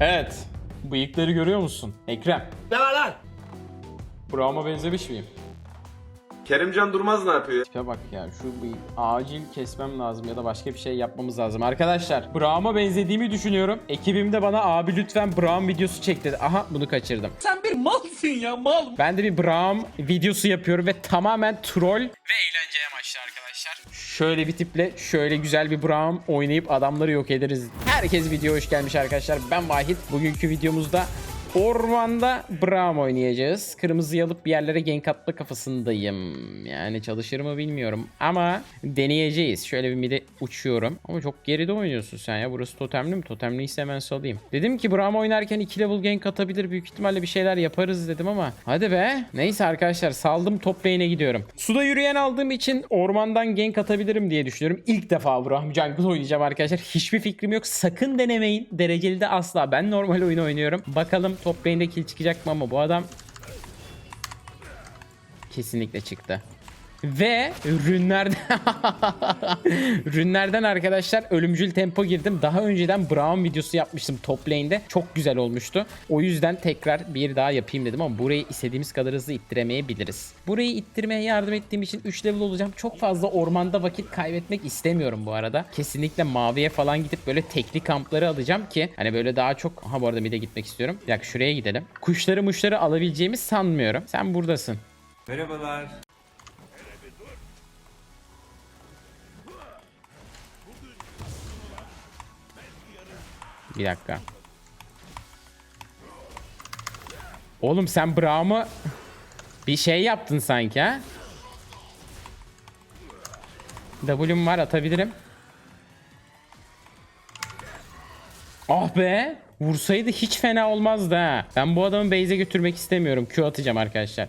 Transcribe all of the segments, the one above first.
Evet. Bıyıkları görüyor musun? Ekrem. Ne var lan? Braum'a benzemiş miyim? Kerimcan Durmaz ne yapıyor? Tipe bak ya şu bıyık acil kesmem lazım ya da başka bir şey yapmamız lazım. Arkadaşlar Braum'a benzediğimi düşünüyorum. Ekibim de bana abi lütfen Braum videosu çek dedi. Aha bunu kaçırdım. Sen bir malsın ya mal. Ben de bir Braum videosu yapıyorum ve tamamen troll ve eğlenceye amaçlı arkadaşlar. Şöyle bir tiple şöyle güzel bir Braum oynayıp adamları yok ederiz. Herkes video hoş gelmiş arkadaşlar. Ben Vahit. Bugünkü videomuzda Ormanda Braum oynayacağız. Kırmızıyı alıp bir yerlere gank atma kafasındayım. Yani çalışır mı bilmiyorum ama deneyeceğiz. Şöyle bir mide uçuyorum. Ama çok geride oynuyorsun sen ya. Burası totemli mi? Totemliyse hemen salayım. Dedim ki Braum oynarken 2 level gank atabilir. Büyük ihtimalle bir şeyler yaparız dedim ama. Hadi be. Neyse arkadaşlar saldım top lane'e gidiyorum. Suda yürüyen aldığım için ormandan gank atabilirim diye düşünüyorum. İlk defa Braum jungle oynayacağım arkadaşlar. Hiçbir fikrim yok. Sakın denemeyin. Dereceli de asla. Ben normal oyun oynuyorum. Bakalım top lane'de kill çıkacak mı ama bu adam kesinlikle çıktı. Ve rünlerden rünlerden arkadaşlar ölümcül tempo girdim. Daha önceden Brown videosu yapmıştım top lane'de. Çok güzel olmuştu. O yüzden tekrar bir daha yapayım dedim ama burayı istediğimiz kadar hızlı ittiremeyebiliriz. Burayı ittirmeye yardım ettiğim için 3 level olacağım. Çok fazla ormanda vakit kaybetmek istemiyorum bu arada. Kesinlikle maviye falan gidip böyle tekli kampları alacağım ki hani böyle daha çok ha bu arada bir de gitmek istiyorum. Bir dakika şuraya gidelim. Kuşları muşları alabileceğimi sanmıyorum. Sen buradasın. Merhabalar. Bir dakika. Oğlum sen Braum'u bir şey yaptın sanki ha? W'm var atabilirim. Ah be! Vursaydı hiç fena olmazdı ha. Ben bu adamı base'e götürmek istemiyorum. Q atacağım arkadaşlar.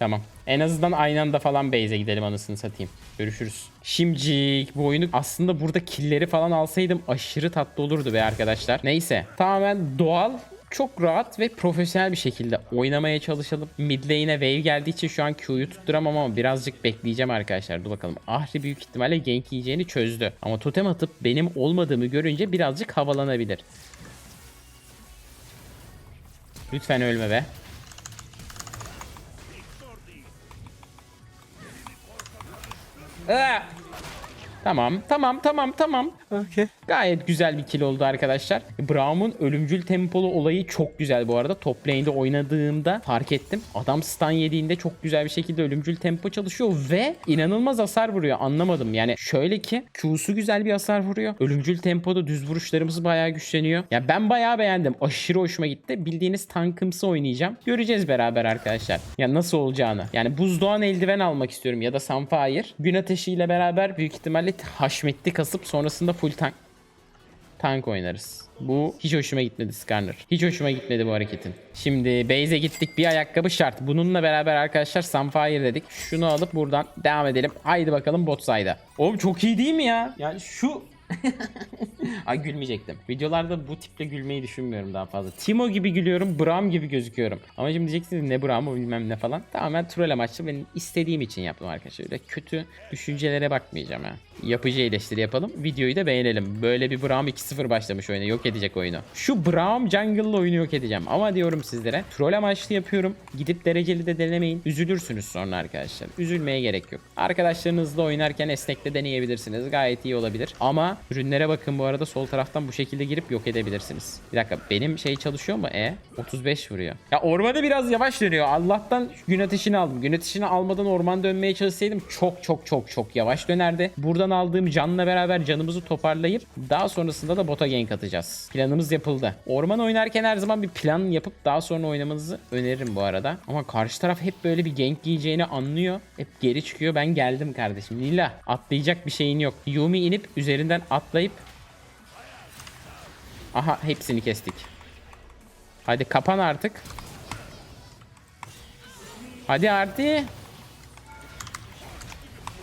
Tamam. En azından aynı anda falan base'e gidelim anasını satayım. Görüşürüz. Şimdicik bu oyunu aslında burada killleri falan alsaydım aşırı tatlı olurdu be arkadaşlar. Neyse. Tamamen doğal çok rahat ve profesyonel bir şekilde oynamaya çalışalım. Mid lane'e wave geldiği için şu an Q'yu tutturamam ama birazcık bekleyeceğim arkadaşlar. Dur bakalım. Ahri büyük ihtimalle gank yiyeceğini çözdü. Ama totem atıp benim olmadığımı görünce birazcık havalanabilir. Lütfen ölme be. Aa! Tamam, tamam, tamam, tamam. Okay. Gayet güzel bir kill oldu arkadaşlar. Braum'un ölümcül tempolu olayı çok güzel bu arada. Top lane'de oynadığımda fark ettim. Adam stun yediğinde çok güzel bir şekilde ölümcül tempo çalışıyor ve inanılmaz hasar vuruyor. Anlamadım. Yani şöyle ki Q'su güzel bir hasar vuruyor. Ölümcül tempoda düz vuruşlarımız bayağı güçleniyor. Ya ben bayağı beğendim. Aşırı hoşuma gitti. Bildiğiniz tankımsı oynayacağım. Göreceğiz beraber arkadaşlar. Ya nasıl olacağını. Yani buzdoğan eldiven almak istiyorum ya da Sunfire. Gün ateşiyle beraber büyük ihtimalle haşmetli kasıp sonrasında full tank tank oynarız. Bu hiç hoşuma gitmedi Skarner. Hiç hoşuma gitmedi bu hareketin. Şimdi base'e gittik. Bir ayakkabı şart. Bununla beraber arkadaşlar Sunfire dedik. Şunu alıp buradan devam edelim. Haydi bakalım bot side'a. Oğlum çok iyi değil mi ya? Yani şu Ay gülmeyecektim. Videolarda bu tiple gülmeyi düşünmüyorum daha fazla. Timo gibi gülüyorum, Bram gibi gözüküyorum. Ama şimdi diyeceksiniz ne Bram'ı bilmem ne falan. Tamamen troll amaçlı benim istediğim için yaptım arkadaşlar. Öyle kötü düşüncelere bakmayacağım ha. Yapıcı eleştiri yapalım. Videoyu da beğenelim. Böyle bir Bram 2-0 başlamış oyuna. Yok edecek oyunu. Şu Bram Jungle'lı oyunu yok edeceğim. Ama diyorum sizlere troll amaçlı yapıyorum. Gidip dereceli de denemeyin. Üzülürsünüz sonra arkadaşlar. Üzülmeye gerek yok. Arkadaşlarınızla oynarken esnekte deneyebilirsiniz. Gayet iyi olabilir. Ama ürünlere bakın bu arada sol taraftan bu şekilde girip yok edebilirsiniz. Bir dakika benim şey çalışıyor mu? E 35 vuruyor. Ya ormanda biraz yavaş dönüyor. Allah'tan gün ateşini aldım. Gün ateşini almadan orman dönmeye çalışsaydım çok çok çok çok yavaş dönerdi. Buradan aldığım canla beraber canımızı toparlayıp daha sonrasında da bota gank atacağız. Planımız yapıldı. Orman oynarken her zaman bir plan yapıp daha sonra oynamanızı öneririm bu arada. Ama karşı taraf hep böyle bir gank yiyeceğini anlıyor. Hep geri çıkıyor. Ben geldim kardeşim. Lila atlayacak bir şeyin yok. Yumi inip üzerinden atlayıp Aha hepsini kestik. Hadi kapan artık. Hadi Arti.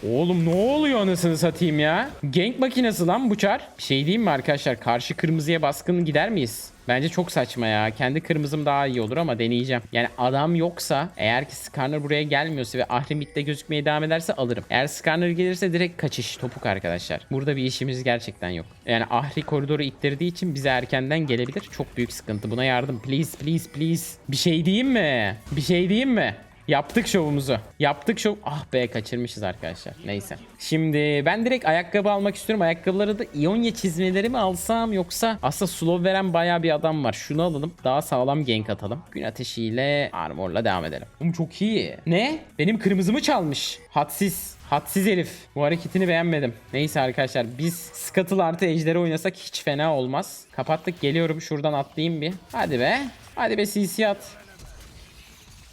Oğlum ne oluyor anasını satayım ya? Gank makinesi lan bu çar. Bir şey diyeyim mi arkadaşlar? Karşı kırmızıya baskın gider miyiz? Bence çok saçma ya. Kendi kırmızım daha iyi olur ama deneyeceğim. Yani adam yoksa eğer ki Skarner buraya gelmiyorsa ve Ahri midde gözükmeye devam ederse alırım. Eğer Skarner gelirse direkt kaçış topuk arkadaşlar. Burada bir işimiz gerçekten yok. Yani Ahri koridoru ittirdiği için bize erkenden gelebilir. Çok büyük sıkıntı. Buna yardım. Please please please. Bir şey diyeyim mi? Bir şey diyeyim mi? Yaptık şovumuzu. Yaptık şov. Ah be kaçırmışız arkadaşlar. Neyse. Şimdi ben direkt ayakkabı almak istiyorum. Ayakkabıları da İonya çizmeleri mi alsam yoksa aslında slow veren bayağı bir adam var. Şunu alalım. Daha sağlam gank atalım. Gün ateşiyle armorla devam edelim. Oğlum çok iyi. Ne? Benim kırmızımı çalmış. Hadsiz. Hadsiz herif. Bu hareketini beğenmedim. Neyse arkadaşlar biz Scuttle artı ejderi oynasak hiç fena olmaz. Kapattık geliyorum şuradan atlayayım bir. Hadi be. Hadi be CC at.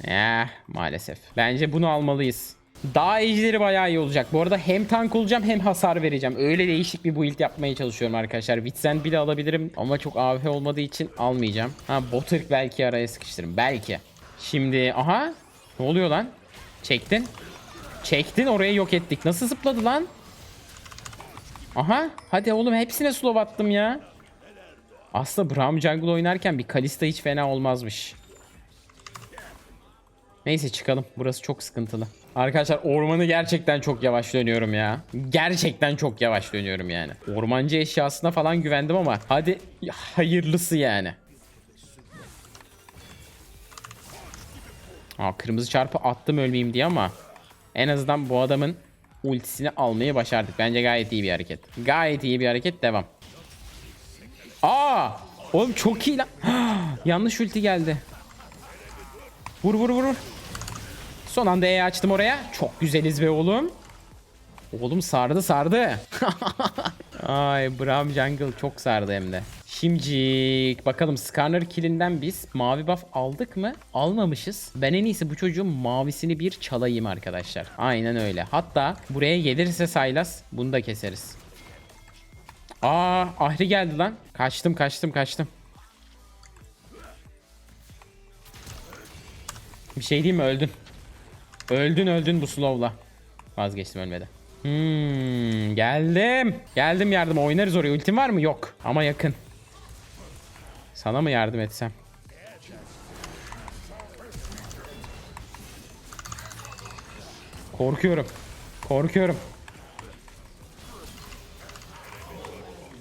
Eh maalesef. Bence bunu almalıyız. Dağ ejderi bayağı iyi olacak. Bu arada hem tank olacağım hem hasar vereceğim. Öyle değişik bir build yapmaya çalışıyorum arkadaşlar. Witsend bile alabilirim ama çok AWP olmadığı için almayacağım. Ha Botırk belki araya sıkıştırırım. Belki. Şimdi aha. Ne oluyor lan? Çektin. Çektin orayı yok ettik. Nasıl zıpladı lan? Aha. Hadi oğlum hepsine slow attım ya. Aslında Braum Jungle oynarken bir Kalista hiç fena olmazmış. Neyse çıkalım. Burası çok sıkıntılı. Arkadaşlar ormanı gerçekten çok yavaş dönüyorum ya. Gerçekten çok yavaş dönüyorum yani. Ormancı eşyasına falan güvendim ama hadi hayırlısı yani. Aa, kırmızı çarpı attım ölmeyeyim diye ama en azından bu adamın ultisini almayı başardık. Bence gayet iyi bir hareket. Gayet iyi bir hareket. Devam. Aa! Oğlum çok iyi lan. Yanlış ulti geldi. Vur vur vur vur. Son anda E açtım oraya. Çok güzeliz be oğlum. Oğlum sardı sardı. Ay Braum Jungle çok sardı hem de. Şimdi bakalım Skarner killinden biz mavi buff aldık mı? Almamışız. Ben en iyisi bu çocuğun mavisini bir çalayım arkadaşlar. Aynen öyle. Hatta buraya gelirse Saylas bunu da keseriz. Aa Ahri geldi lan. Kaçtım kaçtım kaçtım. Bir şey diyeyim mi öldün. Öldün öldün bu slow'la. Vazgeçtim ölmedi. Hmm, geldim. Geldim yardım oynarız oraya. Ultim var mı? Yok. Ama yakın. Sana mı yardım etsem? Korkuyorum. Korkuyorum.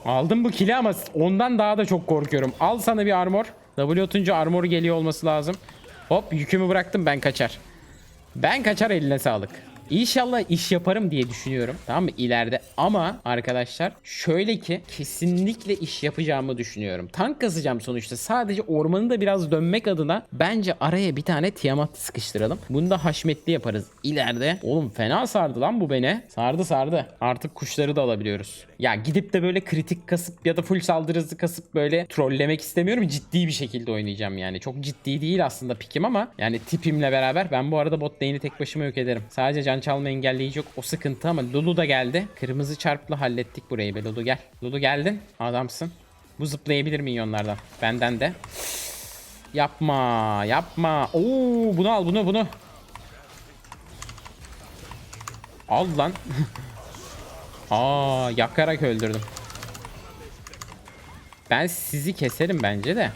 Aldım bu kili ama ondan daha da çok korkuyorum. Al sana bir armor. W atunca armor geliyor olması lazım. Hop yükümü bıraktım ben kaçar. Ben kaçar eline sağlık. İnşallah iş yaparım diye düşünüyorum. Tamam mı ileride ama arkadaşlar şöyle ki kesinlikle iş yapacağımı düşünüyorum. Tank kasacağım sonuçta. Sadece ormanı da biraz dönmek adına bence araya bir tane Tiamat sıkıştıralım. Bunu da haşmetli yaparız ileride. Oğlum fena sardı lan bu beni. Sardı sardı. Artık kuşları da alabiliyoruz. Ya gidip de böyle kritik kasıp ya da full saldırı kasıp böyle trollemek istemiyorum. Ciddi bir şekilde oynayacağım yani. Çok ciddi değil aslında pikim ama yani tipimle beraber ben bu arada bot lane'i tek başıma yok ederim. Sadece can çalma engelleyici yok. O sıkıntı ama Lulu da geldi. Kırmızı çarpla hallettik burayı be Lulu gel. Lulu geldin. Adamsın. Bu zıplayabilir minyonlardan. Benden de. Yapma. Yapma. Oo, bunu al bunu bunu. Al lan. Aa yakarak öldürdüm. Ben sizi keserim bence de.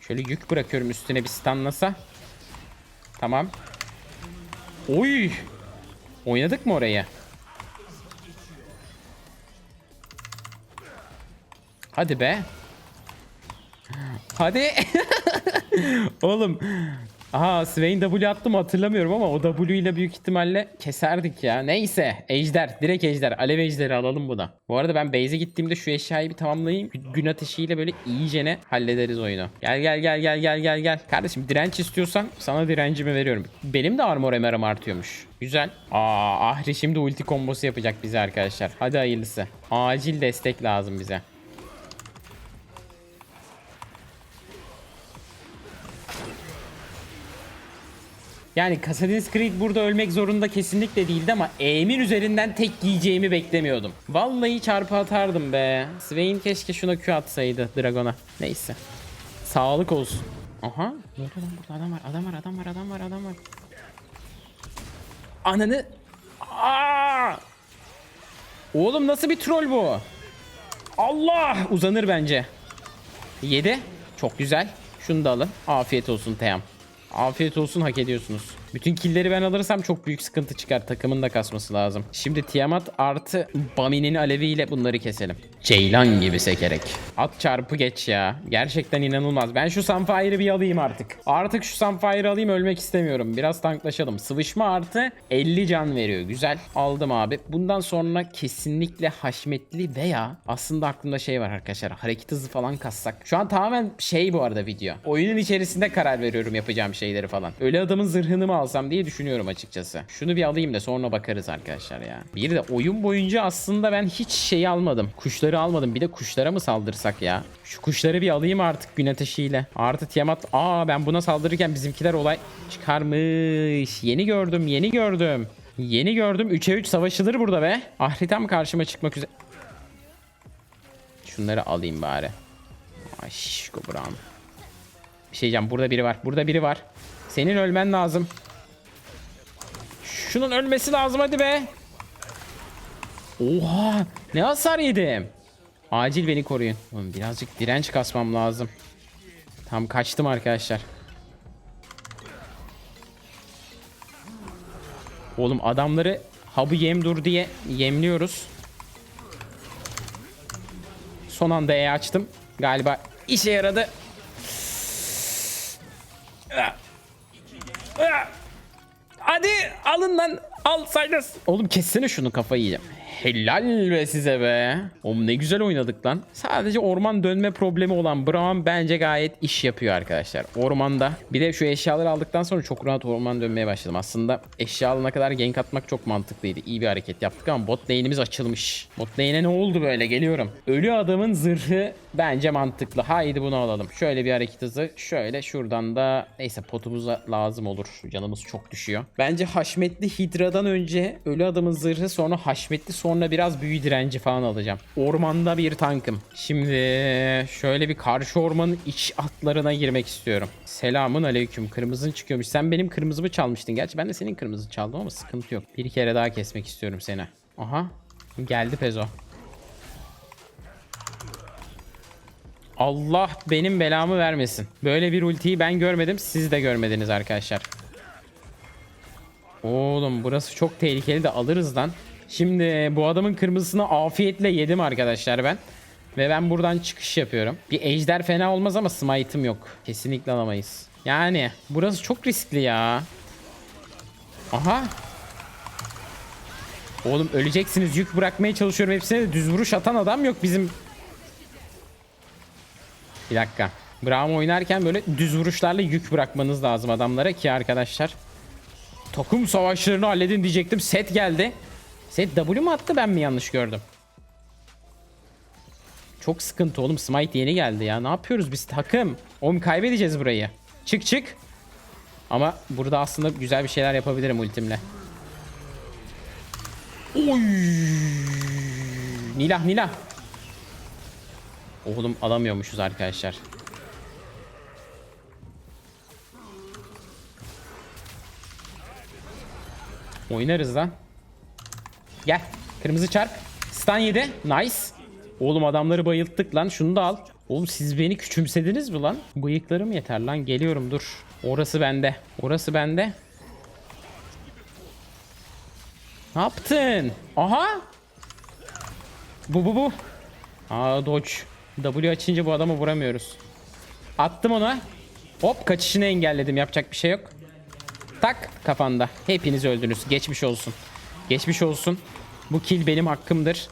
Şöyle yük bırakıyorum üstüne bir stunlasa. Tamam. Oy. Oynadık mı orayı? Hadi be. Hadi. Oğlum. Aha Swain W attım hatırlamıyorum ama o W ile büyük ihtimalle keserdik ya. Neyse. Ejder. Direkt ejder. Alev ejderi alalım buna. Bu arada ben base'e gittiğimde şu eşyayı bir tamamlayayım. Gün ateşiyle böyle iyicene hallederiz oyunu. Gel gel gel gel gel gel gel. Kardeşim direnç istiyorsan sana direncimi veriyorum. Benim de armor MR'ım artıyormuş. Güzel. Aa Ahri şimdi ulti kombosu yapacak bize arkadaşlar. Hadi hayırlısı. Acil destek lazım bize. Yani Assassin's Creed burada ölmek zorunda kesinlikle değildi ama E'min üzerinden tek giyeceğimi beklemiyordum. Vallahi çarpı atardım be. Swain keşke şuna Q atsaydı Dragon'a. Neyse. Sağlık olsun. Aha. Ne lan burada adam var adam var adam var adam var adam var. Ananı. Aa! Oğlum nasıl bir troll bu? Allah! Uzanır bence. Yedi. Çok güzel. Şunu da alın. Afiyet olsun Teyam. Afiyet olsun hak ediyorsunuz. Bütün killleri ben alırsam çok büyük sıkıntı çıkar. Takımın da kasması lazım. Şimdi Tiamat artı Bami'nin aleviyle bunları keselim. Ceylan gibi sekerek. At çarpı geç ya. Gerçekten inanılmaz. Ben şu Sunfire'ı bir alayım artık. Artık şu Sunfire'ı alayım ölmek istemiyorum. Biraz tanklaşalım. Sıvışma artı 50 can veriyor. Güzel. Aldım abi. Bundan sonra kesinlikle haşmetli veya aslında aklımda şey var arkadaşlar. Hareket hızı falan kassak. Şu an tamamen şey bu arada video. Oyunun içerisinde karar veriyorum yapacağım şeyleri falan. Öyle adamın zırhını mı alsam diye düşünüyorum açıkçası. Şunu bir alayım da sonra bakarız arkadaşlar ya. Bir de oyun boyunca aslında ben hiç şeyi almadım. Kuşları almadım. Bir de kuşlara mı saldırsak ya? Şu kuşları bir alayım artık gün ateşiyle. Artı Tiamat. Aa ben buna saldırırken bizimkiler olay çıkarmış. Yeni gördüm yeni gördüm. Yeni gördüm. 3'e 3 savaşılır burada be. Ahritam karşıma çıkmak üzere. Şunları alayım bari. Ay şişko. Bir şey diyeceğim. Burada biri var. Burada biri var. Senin ölmen lazım. Şunun ölmesi lazım hadi be. Oha! Ne hasar yedim. Acil beni koruyun. Oğlum birazcık direnç kasmam lazım. Tam kaçtım arkadaşlar. Oğlum adamları habı yem dur diye yemliyoruz. Son anda E açtım. Galiba işe yaradı. Hadi alın lan. Al Silas. Oğlum kessene şunu kafayı yiyeceğim. Helal be size be. Oğlum ne güzel oynadık lan. Sadece orman dönme problemi olan Braum bence gayet iş yapıyor arkadaşlar. Ormanda. Bir de şu eşyaları aldıktan sonra çok rahat orman dönmeye başladım. Aslında eşya alana kadar gank atmak çok mantıklıydı. İyi bir hareket yaptık ama bot lane'imiz açılmış. Bot lane'e ne oldu böyle geliyorum. Ölü adamın zırhı bence mantıklı. Haydi bunu alalım. Şöyle bir hareket hızı. Şöyle şuradan da neyse potumuza lazım olur. Canımız çok düşüyor. Bence haşmetli hidradan önce ölü adamın zırhı sonra haşmetli sonra biraz büyü direnci falan alacağım. Ormanda bir tankım. Şimdi şöyle bir karşı ormanın iç atlarına girmek istiyorum. Selamun aleyküm. Kırmızın çıkıyormuş. Sen benim kırmızımı çalmıştın. Gerçi ben de senin kırmızını çaldım ama sıkıntı yok. Bir kere daha kesmek istiyorum seni. Aha. Geldi Pezo. Allah benim belamı vermesin. Böyle bir ultiyi ben görmedim. Siz de görmediniz arkadaşlar. Oğlum burası çok tehlikeli de alırız lan. Şimdi bu adamın kırmızısını afiyetle yedim arkadaşlar ben. Ve ben buradan çıkış yapıyorum. Bir ejder fena olmaz ama smite'ım yok. Kesinlikle alamayız. Yani burası çok riskli ya. Aha. Oğlum öleceksiniz. Yük bırakmaya çalışıyorum. Hepsine de düz vuruş atan adam yok bizim. Bir dakika. Braum oynarken böyle düz vuruşlarla yük bırakmanız lazım adamlara ki arkadaşlar. Takım savaşlarını halledin diyecektim. Set geldi. Set W mu attı ben mi yanlış gördüm? Çok sıkıntı oğlum. Smite yeni geldi ya. Ne yapıyoruz biz takım? Oğlum kaybedeceğiz burayı. Çık çık. Ama burada aslında güzel bir şeyler yapabilirim ultimle. Oy! Nilah nilah. Oğlum alamıyormuşuz arkadaşlar. Oynarız lan. Gel. Kırmızı çarp. Stun yedi. Nice. Oğlum adamları bayılttık lan. Şunu da al. Oğlum siz beni küçümsediniz mi lan? Bıyıklarım yeter lan. Geliyorum dur. Orası bende. Orası bende. Ne yaptın? Aha. Bu bu bu. Aa dodge. W açınca bu adamı vuramıyoruz. Attım ona. Hop kaçışını engelledim. Yapacak bir şey yok. Tak kafanda. Hepiniz öldünüz. Geçmiş olsun. Geçmiş olsun. Bu kill benim hakkımdır.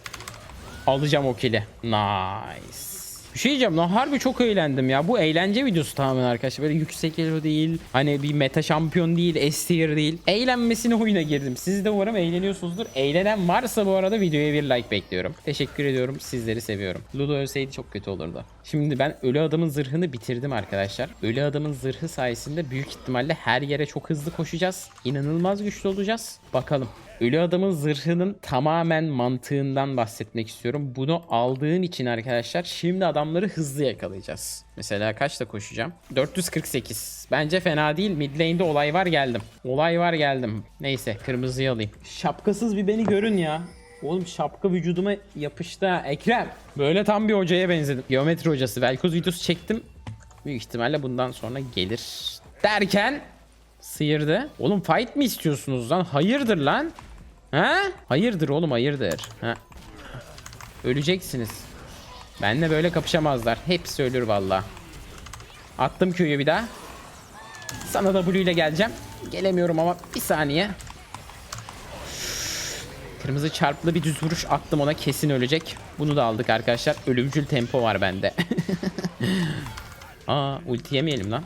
Alacağım o kill'i. Nice. Bir şey diyeceğim lan harbi çok eğlendim ya. Bu eğlence videosu tamamen arkadaşlar. Böyle yüksek elo değil. Hani bir meta şampiyon değil. S tier değil. Eğlenmesine oyuna girdim. Siz de umarım eğleniyorsunuzdur. Eğlenen varsa bu arada videoya bir like bekliyorum. Teşekkür ediyorum. Sizleri seviyorum. Ludo ölseydi çok kötü olurdu. Şimdi ben ölü adamın zırhını bitirdim arkadaşlar. Ölü adamın zırhı sayesinde büyük ihtimalle her yere çok hızlı koşacağız. İnanılmaz güçlü olacağız. Bakalım. Ölü adamın zırhının tamamen mantığından bahsetmek istiyorum. Bunu aldığın için arkadaşlar şimdi adamları hızlı yakalayacağız. Mesela kaçta koşacağım? 448. Bence fena değil. Mid lane'de olay var geldim. Olay var geldim. Neyse kırmızıyı alayım. Şapkasız bir beni görün ya. Oğlum şapka vücuduma yapıştı ha. Ekrem. Böyle tam bir hocaya benzedim. Geometri hocası. Velkoz videosu çektim. Büyük ihtimalle bundan sonra gelir. Derken sıyırdı. Oğlum fight mi istiyorsunuz lan? Hayırdır lan? Ha? Hayırdır oğlum hayırdır. Ha. Öleceksiniz. Benle böyle kapışamazlar. Hepsi ölür valla. Attım köyü bir daha. Sana W ile geleceğim. Gelemiyorum ama bir saniye. Kırmızı çarplı bir düz vuruş attım ona kesin ölecek. Bunu da aldık arkadaşlar. Ölümcül tempo var bende. Aa ulti yemeyelim lan.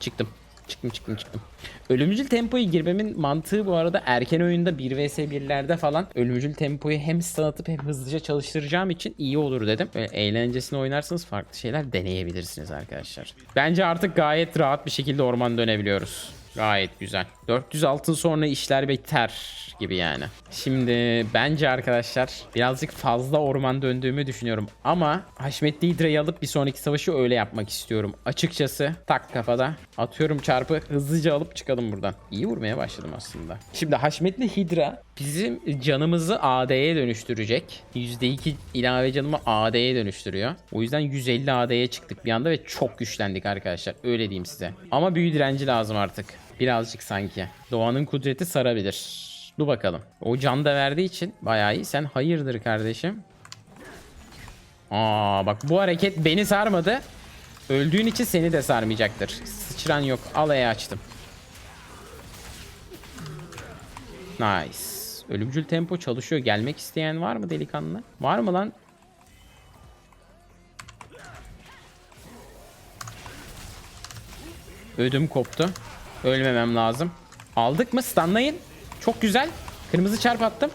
Çıktım. Çıktım çıktım çıktım. Ölümcül tempoyu girmemin mantığı bu arada erken oyunda 1 vs 1'lerde falan ölümcül tempoyu hem stun atıp hem hızlıca çalıştıracağım için iyi olur dedim. Böyle eğlencesine oynarsanız farklı şeyler deneyebilirsiniz arkadaşlar. Bence artık gayet rahat bir şekilde orman dönebiliyoruz. Gayet güzel. 400 altın sonra işler biter gibi yani. Şimdi bence arkadaşlar birazcık fazla orman döndüğümü düşünüyorum. Ama Haşmetli Hidra'yı alıp bir sonraki savaşı öyle yapmak istiyorum. Açıkçası tak kafada atıyorum çarpı hızlıca alıp çıkalım buradan. İyi vurmaya başladım aslında. Şimdi Haşmetli Hidra bizim canımızı AD'ye dönüştürecek. %2 ilave canımı AD'ye dönüştürüyor. O yüzden 150 AD'ye çıktık bir anda ve çok güçlendik arkadaşlar. Öyle diyeyim size. Ama büyü direnci lazım artık. Birazcık sanki. Doğanın kudreti sarabilir. Dur bakalım. O can da verdiği için bayağı iyi. Sen hayırdır kardeşim? Aa bak bu hareket beni sarmadı. Öldüğün için seni de sarmayacaktır. Sıçran yok. Alayı açtım. Nice. Ölümcül tempo çalışıyor. Gelmek isteyen var mı delikanlı? Var mı lan? Ödüm koptu. Ölmemem lazım. Aldık mı? Stunlayın. Çok güzel. Kırmızı çarp attım.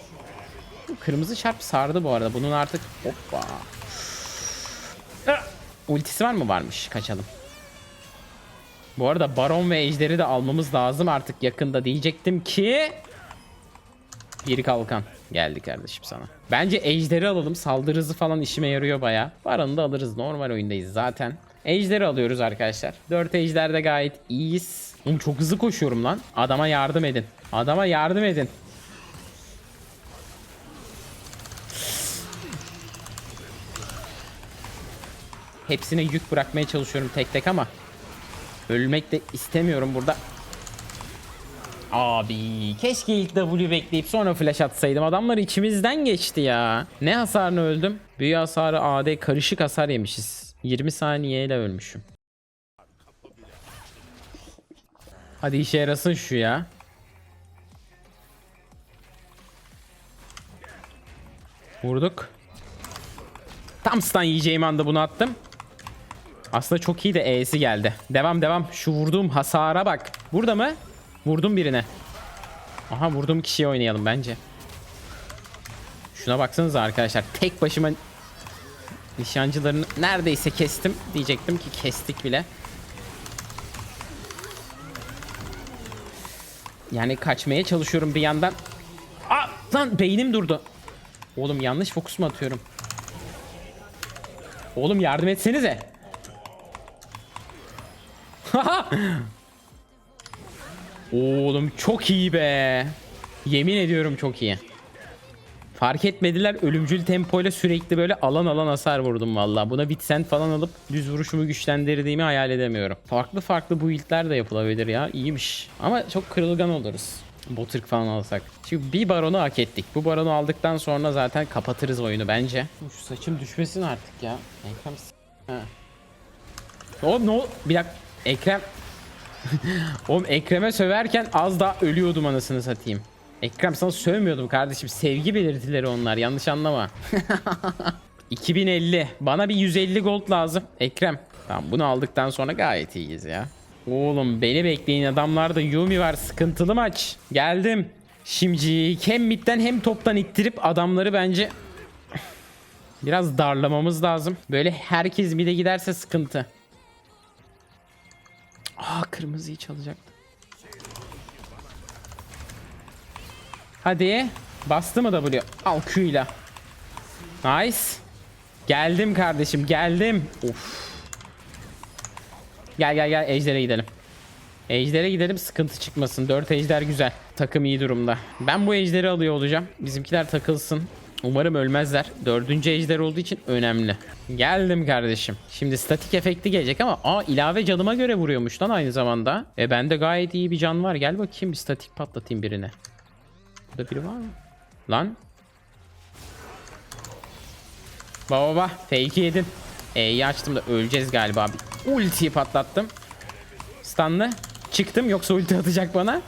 Kırmızı çarp sardı bu arada. Bunun artık... Hoppa. Ultisi var mı? Varmış. Kaçalım. Bu arada Baron ve Ejder'i de almamız lazım artık yakında diyecektim ki... Bir kalkan geldi kardeşim sana. Bence Ejder'i alalım. Saldırı hızı falan işime yarıyor baya. Baron'u da alırız. Normal oyundayız zaten. Ejder'i alıyoruz arkadaşlar. 4 Ejder'de gayet iyiyiz. Oğlum çok hızlı koşuyorum lan. Adama yardım edin. Adama yardım edin. Hepsine yük bırakmaya çalışıyorum tek tek ama ölmek de istemiyorum burada. Abi keşke ilk W bekleyip sonra flash atsaydım. Adamlar içimizden geçti ya. Ne hasarını öldüm? Büyü hasarı AD karışık hasar yemişiz. 20 saniyeyle ölmüşüm. Hadi işe yarasın şu ya. Vurduk. Tam stun yiyeceğim anda bunu attım. Aslında çok iyi de E'si geldi. Devam devam. Şu vurduğum hasara bak. Burada mı? Vurdum birine. Aha vurduğum kişiye oynayalım bence. Şuna baksanıza arkadaşlar. Tek başıma nişancılarını neredeyse kestim. Diyecektim ki kestik bile. Yani kaçmaya çalışıyorum bir yandan. Aa, lan beynim durdu. Oğlum yanlış fokus mu atıyorum? Oğlum yardım etsenize. Oğlum çok iyi be. Yemin ediyorum çok iyi. Fark etmediler ölümcül tempoyla sürekli böyle alan alan hasar vurdum valla. Buna Bitsend falan alıp düz vuruşumu güçlendirdiğimi hayal edemiyorum. Farklı farklı build'ler de yapılabilir ya. İyiymiş. Ama çok kırılgan oluruz. Botırk falan alsak. Çünkü bir baronu hak ettik. Bu baronu aldıktan sonra zaten kapatırız oyunu bence. Şu saçım düşmesin artık ya. Ekrem ha. Oğlum ne ol- Bir dakika. Ekrem. Oğlum Ekrem'e söverken az daha ölüyordum anasını satayım. Ekrem sana sövmüyordum kardeşim. Sevgi belirtileri onlar. Yanlış anlama. 2050. Bana bir 150 gold lazım. Ekrem. Tamam bunu aldıktan sonra gayet iyiyiz ya. Oğlum beni bekleyin adamlarda Yumi var. Sıkıntılı maç. Geldim. Şimdi hem midden hem toptan ittirip adamları bence biraz darlamamız lazım. Böyle herkes mid'e giderse sıkıntı. Aa kırmızıyı çalacaktı. Hadi. Bastı mı W? Al Q'yla. Nice. Geldim kardeşim geldim. Of. Gel gel gel Ejder'e gidelim. Ejder'e gidelim sıkıntı çıkmasın. 4 ejder güzel. Takım iyi durumda. Ben bu ejderi alıyor olacağım. Bizimkiler takılsın. Umarım ölmezler. Dördüncü ejder olduğu için önemli. Geldim kardeşim. Şimdi statik efekti gelecek ama aa ilave canıma göre vuruyormuş lan aynı zamanda. E bende gayet iyi bir can var. Gel bakayım bir statik patlatayım birine. Burada biri var mı? Lan. Baba baba fake yedin. E'yi açtım da öleceğiz galiba. Bir ultiyi patlattım. Stunlı. Çıktım yoksa ulti atacak bana.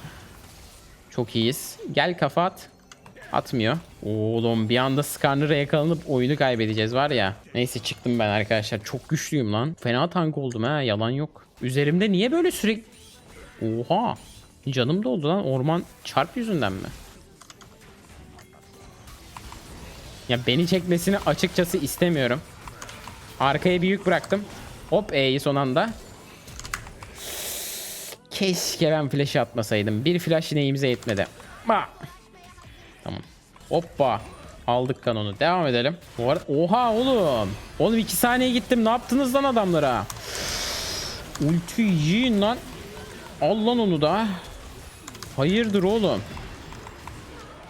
Çok iyiyiz. Gel kafa at. Atmıyor. Oğlum bir anda Skarner'a yakalanıp oyunu kaybedeceğiz var ya. Neyse çıktım ben arkadaşlar. Çok güçlüyüm lan. Fena tank oldum ha yalan yok. Üzerimde niye böyle sürekli... Oha. Canım doldu lan. Orman çarp yüzünden mi? Ya beni çekmesini açıkçası istemiyorum. Arkaya bir yük bıraktım. Hop E'yi son anda. Keşke ben flash atmasaydım. Bir flash neyimize yetmedi. Ba. Tamam. Hoppa. Aldık kanonu. Devam edelim. Bu arada oha oğlum. Oğlum 2 saniye gittim. Ne yaptınız lan adamlara? Ulti yiyin lan. Al lan onu da. Hayırdır oğlum?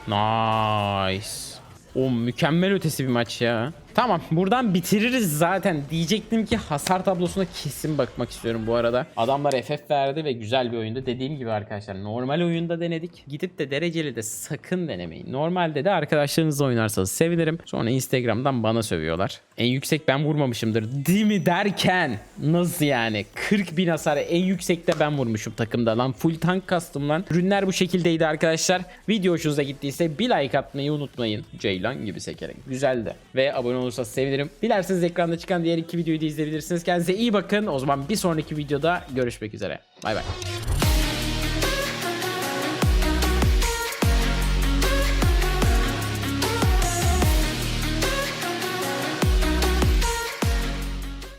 Nice. O mükemmel ötesi bir maç ya. Tamam buradan bitiririz zaten. Diyecektim ki hasar tablosuna kesin bakmak istiyorum bu arada. Adamlar FF verdi ve güzel bir oyundu. Dediğim gibi arkadaşlar normal oyunda denedik. Gidip de dereceli de sakın denemeyin. Normalde de arkadaşlarınızla oynarsanız sevinirim. Sonra Instagram'dan bana sövüyorlar. En yüksek ben vurmamışımdır. Değil mi derken nasıl yani? 40 bin hasar en yüksekte ben vurmuşum takımda lan. Full tank kastım lan. Ürünler bu şekildeydi arkadaşlar. Video hoşunuza gittiyse bir like atmayı unutmayın. Ceylan gibi sekerek. Güzeldi. Ve abone olursanız sevinirim. Dilerseniz ekranda çıkan diğer iki videoyu da izleyebilirsiniz. Kendinize iyi bakın. O zaman bir sonraki videoda görüşmek üzere. Bay bay.